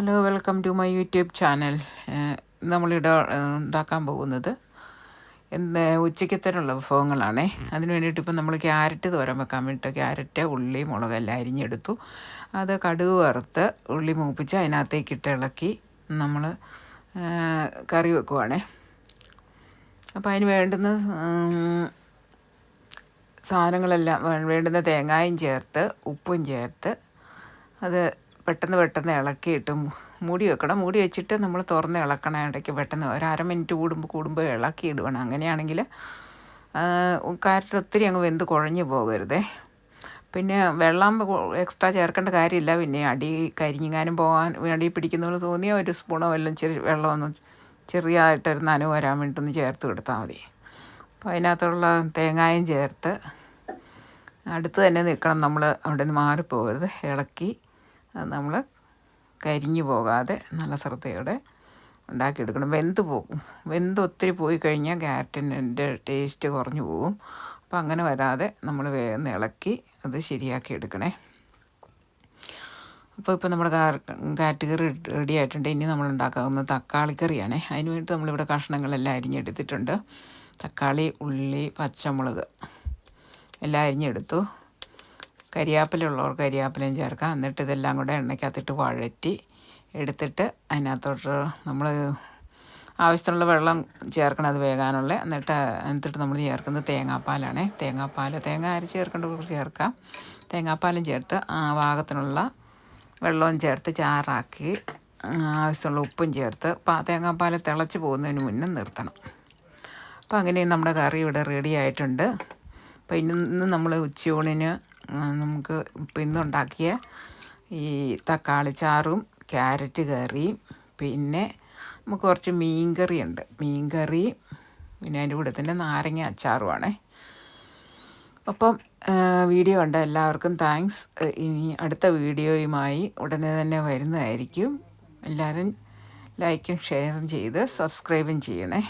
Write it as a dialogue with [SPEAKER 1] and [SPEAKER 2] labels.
[SPEAKER 1] Hello welcome to my YouTube channel നമ്മളിവിടെ ഏഹ്, ഉണ്ടാക്കാൻ പോകുന്നത് എന്ത് ഉച്ചയ്ക്കത്തേനുള്ള വിഭവങ്ങളാണേ. അതിന് വേണ്ടിയിട്ട് ഇപ്പം നമ്മൾ ക്യാരറ്റ് തോരൻ വെക്കാൻ വേണ്ടിയിട്ട് ക്യാരറ്റ് ഉള്ളി മുളക് എല്ലാം അരിഞ്ഞെടുത്തു. അത് കടുക് വറുത്ത് ഉള്ളി മൂപ്പിച്ച് അതിനകത്തേക്ക് ഇട്ട് ഇളക്കി നമ്മൾ കറി വെക്കുവാണേ. അപ്പോൾ അതിന് വേണ്ടുന്ന സാധനങ്ങളെല്ലാം വേണ്ടുന്ന തേങ്ങായും ചേർത്ത് ഉപ്പും ചേർത്ത് അത് പെട്ടെന്ന് പെട്ടെന്ന് ഇളക്കിയിട്ട് മൂടി വെക്കണം. മൂടി വെച്ചിട്ട് നമ്മൾ തുറന്ന് ഇളക്കണം ഇടയ്ക്ക് പെട്ടെന്ന് ഒരു അര മിനിറ്റ് കൂടുമ്പോൾ കൂടുമ്പോൾ ഇളക്കി ഇടണം അങ്ങനെയാണെങ്കിൽ കാരറ്റ് ഒത്തിരി അങ്ങ് വെന്ത് കുഴഞ്ഞു പോകരുതേ. പിന്നെ വെള്ളം എക്സ്ട്രാ ചേർക്കേണ്ട കാര്യമില്ല. പിന്നെ അടി കരിഞ്ഞിങ്ങാനും പോകാൻ അടി പിടിക്കുന്ന തോന്നിയാൽ ഒരു സ്പൂണോ വല്ലതും ചെറിയ വെള്ളമൊന്ന് ചെറിയതായിട്ടൊരു നനവ് വരാൻ വേണ്ടിയിട്ടൊന്ന് ചേർത്ത് കൊടുത്താൽ മതി. അപ്പോൾ അതിനകത്തുള്ള തേങ്ങായും ചേർത്ത് അടുത്ത് തന്നെ നിൽക്കണം നമ്മൾ അവിടെ നിന്ന് മാറിപ്പോകരുത്. ഇളക്കി നമ്മൾ കരിഞ്ഞു പോകാതെ നല്ല ശ്രദ്ധയോടെ ഉണ്ടാക്കിയെടുക്കണം. വെന്ത് പോകും. വെന്ത് ഒത്തിരി പോയി കഴിഞ്ഞാൽ ക്യാരറ്റിന്റെ ടേസ്റ്റ് കുറഞ്ഞു പോകും. അപ്പം അങ്ങനെ വരാതെ നമ്മൾ വേഗം ഇളക്കി അത് ശരിയാക്കി എടുക്കണേ. അപ്പോൾ ഇപ്പോൾ നമ്മുടെ കാറ്റ് കറി റെഡി ആയിട്ടുണ്ട്. ഇനി നമ്മൾ ഉണ്ടാക്കാവുന്ന തക്കാളി കറിയാണേ. അതിന് വേണ്ടി നമ്മളിവിടെ കഷ്ണങ്ങളെല്ലാം അരിഞ്ഞെടുത്തിട്ടുണ്ട്. തക്കാളി ഉള്ളി പച്ചമുളക് എല്ലാം അരിഞ്ഞെടുത്തു. കരിയാപ്പില ഉള്ളവർക്ക് കരിയാപ്പിലയും ചേർക്കാം. എന്നിട്ട് ഇതെല്ലാം കൂടെ എണ്ണയ്ക്കകത്തിട്ട് വഴറ്റി എടുത്തിട്ട് അതിനകത്തോട്ട് നമ്മൾ ആവശ്യത്തിനുള്ള വെള്ളം ചേർക്കണം അത് വേകാനുള്ള. എന്നിട്ട് എന്നിട്ട് നമ്മൾ ചേർക്കുന്നത് തേങ്ങാപ്പാലാണേ. തേങ്ങാപ്പാൽ തേങ്ങ അരച്ച് കുറച്ച് ചേർക്കാം. തേങ്ങാപ്പാലും ചേർത്ത് ആ പാകത്തിനുള്ള വെള്ളവും ചേർത്ത് ചാറാക്കി ആവശ്യത്തിനുള്ള ഉപ്പും ചേർത്ത് പാ തേങ്ങാപ്പാൽ തിളച്ച് പോകുന്നതിന് മുന്നേ നിർത്തണം. അപ്പോൾ അങ്ങനെ നമ്മുടെ കറി ഇവിടെ റെഡി ആയിട്ടുണ്ട്. അപ്പോൾ ഇന്ന് നമ്മൾ ഉച്ചയൂണിന് നമുക്ക് ഇന്നുണ്ടാക്കിയ ഈ തക്കാളി ചാറും ക്യാരറ്റ് കറിയും പിന്നെ നമുക്ക് കുറച്ച് മീൻ കറിയുണ്ട് മീൻ കറി പിന്നെ അതിന്റെ കൂടെ തന്നെ നാരങ്ങ അച്ചാറുമാണേ. അപ്പം വീഡിയോ കണ്ട എല്ലാവർക്കും താങ്ക്സ്. ഇനി അടുത്ത വീഡിയോയുമായി ഉടനെ തന്നെ വരുന്നതായിരിക്കും. എല്ലാവരും ലൈക്കും ഷെയറും ചെയ്ത് സബ്സ്ക്രൈബും ചെയ്യണേ.